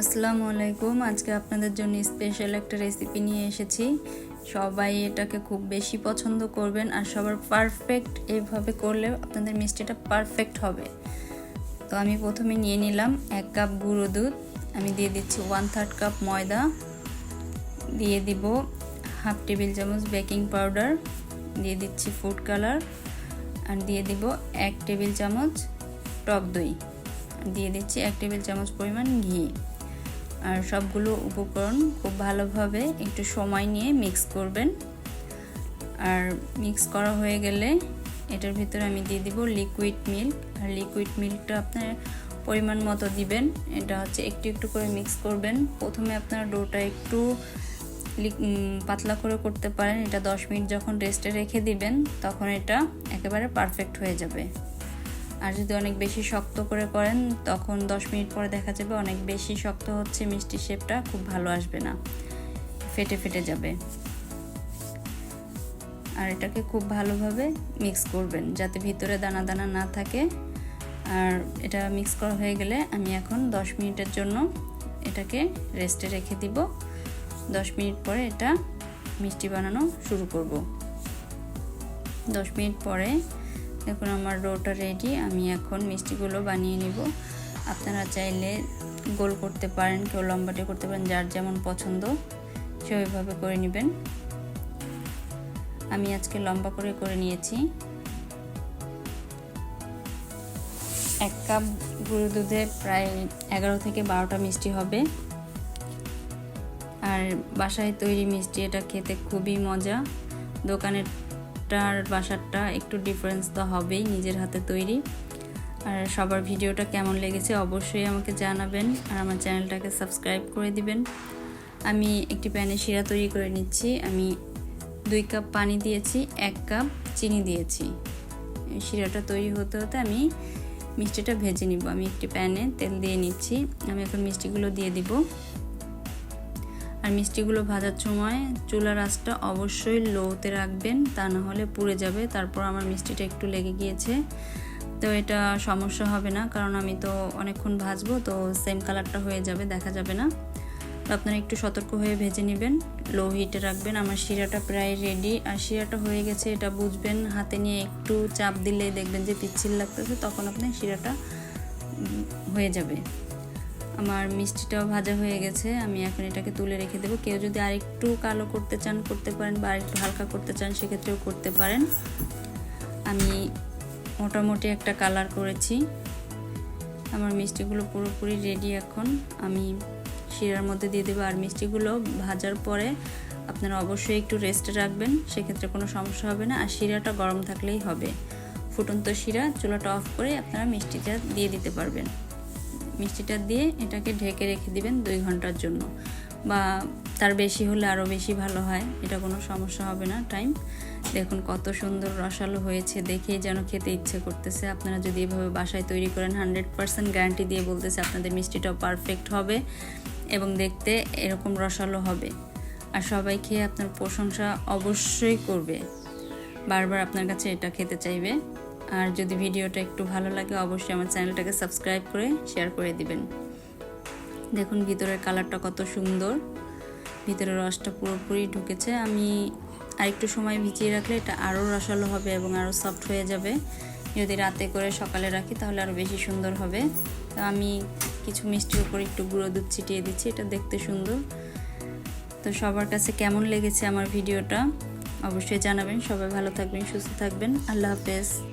আসসালামু আলাইকুম। আজকে আপনাদের জন্য স্পেশাল একটা রেসিপি নিয়ে এসেছি। সবাই এটাকে খুব বেশি পছন্দ করবেন আর সবার পারফেক্ট এইভাবে করলে আপনাদের মিষ্টিটা পারফেক্ট হবে। তো আমি প্রথমে নিয়ে নিলাম এক কাপ গুঁড়ো দুধ। আমি দিয়ে দিচ্ছি ওয়ান থার্ড কাপ ময়দা। দিয়ে দিব হাফ টেবিল চামচ বেকিং পাউডার দিয়ে দিচ্ছি ফুড কালার আর দিয়ে দিব এক টেবিল চামচ টক দই। দিয়ে দিচ্ছি এক টেবিল চামচ পরিমাণ ঘি। আর সবগুলো উপকরণ খুব ভালোভাবে একটু সময় নিয়ে মিক্স করবেন। আর মিক্স করা হয়ে গেলে এটার ভিতরে আমি দিয়ে দিব লিকুইড মিল্ক আর লিকুইড মিল্কটা আপনার পরিমাণ মতো দিবেন। এটা হচ্ছে একটু একটু করে মিক্স করবেন। প্রথমে আপনার ডোটা একটু পাতলা করে করতে পারেন। এটা 10 মিনিট যখন রেস্টে রেখে দিবেন, তখন এটা একেবারে পারফেক্ট হয়ে যাবে। আর যদি অনেক বেশি শক্ত করে করেন, তখন 10 মিনিট পরে দেখা যাবে অনেক বেশি শক্ত হচ্ছে মিষ্টি শেপটা, খুব ভালো আসবে না। ফেটে ফেটে যাবে। আর এটাকে খুব ভালোভাবে মিক্স করবেন, যাতে ভিতরে দানা দানা না থাকে। আর এটা মিক্স করা হয়ে গেলে আমি এখন 10 মিনিটের জন্য এটাকে রেস্টে রেখে দিব। 10 মিনিট পরে এটা মিষ্টি বানানো শুরু করব। 10 মিনিট পরে দেখুন আমার ডোটা রেডি আমি এখন মিষ্টিগুলো বানিয়ে নিব। আপনারা চাইলে গোল করতে পারেন, কেউ লম্বাটে করতে পারেন, যার যেমন পছন্দ সেভাবে করে নেবেন। আমি আজকে লম্বা করে করে নিয়েছি। এক কাপ গুঁড়ো দুধে প্রায় এগারো থেকে বারোটা মিষ্টি হবে। আর বাসায় তৈরি মিষ্টি, এটা খেতে খুবই মজা। দোকানের বাসারটার বাসারটা একটু ডিফারেন্স তো হবেই নিজের হাতে তৈরি। আর সবার ভিডিওটা কেমন লেগেছে অবশ্যই আমাকে জানাবেন আর আমার চ্যানেলটাকে সাবস্ক্রাইব করে দিবেন। আমি একটি প্যানে শিরা তৈরি করে নিচ্ছি। আমি দুই কাপ পানি দিয়েছি, এক কাপ চিনি দিয়েছি। শিরাটা তৈরি হতে হতে আমি মিষ্টিটা ভেজে নিব। আমি একটি প্যানে তেল দিয়ে নিচ্ছি। আমি এখন মিষ্টিগুলো দিয়ে দিব। আর মিষ্টিগুলো ভাজার সময় চুলার আঁচটা অবশ্যই লোতে রাখবেন, তা না হলে পুড়ে যাবে। তারপর আমার মিষ্টিটা একটু লেগে গিয়েছে। তো এটা সমস্যা হবে না, কারণ আমি তো অনেকক্ষণ ভাজবো, তো সেম কালারটা হয়ে যাবে, দেখা যাবে না। তো আপনারা একটু সতর্ক হয়ে ভেজে নেবেন লো হিটে রাখবেন। আমার শিরাটা প্রায় রেডি আর শিরাটা হয়ে গেছে, এটা বুঝবেন। হাতে নিয়ে একটু চাপ দিলে দেখবেন যে পিচ্ছিল লাগতেছে, তখন আপনার শিরাটা হয়ে যাবে। আমার মিষ্টিটাও ভাজা হয়ে গেছে, আমি এখন এটাকে তুলে রেখে দেবো। কেউ যদি আরেকটু কালো করতে চান, করতে পারেন বা আরেকটু হালকা করতে চান, সেক্ষেত্রেও করতে পারেন। আমি মোটামুটি একটা কালার করেছি। আমার মিষ্টিগুলো পুরোপুরি রেডি এখন। আমি শিরার মধ্যে দিয়ে দেবো। আর মিষ্টিগুলো ভাজার পরে আপনারা অবশ্যই একটু রেস্টে রাখবেন, সেক্ষেত্রে কোনো সমস্যা হবে না। আর শিরাটা গরম থাকলেই হবে। ফুটন্ত শিরা, চুলাটা অফ করে আপনারা মিষ্টিটা দিয়ে দিতে পারবেন। মিষ্টিটা দিয়ে এটাকে ঢেকে রেখে দিবেন দুই ঘণ্টার জন্য। বা তার বেশি হলে আরও বেশি ভালো হয়, এটা কোনো সমস্যা হবে না, টাইম। দেখুন কত সুন্দর রসালো হয়েছে, দেখেই যেন খেতে ইচ্ছে করতেছে। আপনারা যদি এভাবে বাসায় তৈরি করেন, হান্ড্রেড পারসেন্ট গ্যারান্টি দিয়ে বলতেছে আপনাদের মিষ্টিটাও পারফেক্ট হবে এবং দেখতে এরকম রসালো হবে। আর সবাই খেয়ে আপনার প্রশংসা অবশ্যই করবে। বারবার আপনার কাছে এটা খেতে চাইবে। আর যদি ভিডিওটা একটু ভালো লাগে, অবশ্যই আমার চ্যানেলটাকে সাবস্ক্রাইব করে শেয়ার করে দিবেন। দেখুন ভিতরের কালারটা কত সুন্দর। ভিতরের রসটা পুরোপুরি ঢুকেছে। আমি আরেকটু সময় ভিজিয়ে রাখলে এটা আরও রসালো হবে এবং আরও সফট হয়ে যাবে। যদি রাতে করে সকালে রাখি, তাহলে আরও বেশি সুন্দর হবে। তো আমি কিছু মিষ্টির উপর একটু গুঁড়ো দুধ ছিটিয়ে দিচ্ছি, এটা দেখতে সুন্দর। তো সবার কাছে কেমন লেগেছে আমার ভিডিওটা, অবশ্যই জানাবেন। সবাই ভালো থাকবেন, সুস্থ থাকবেন। আল্লাহ হাফেজ।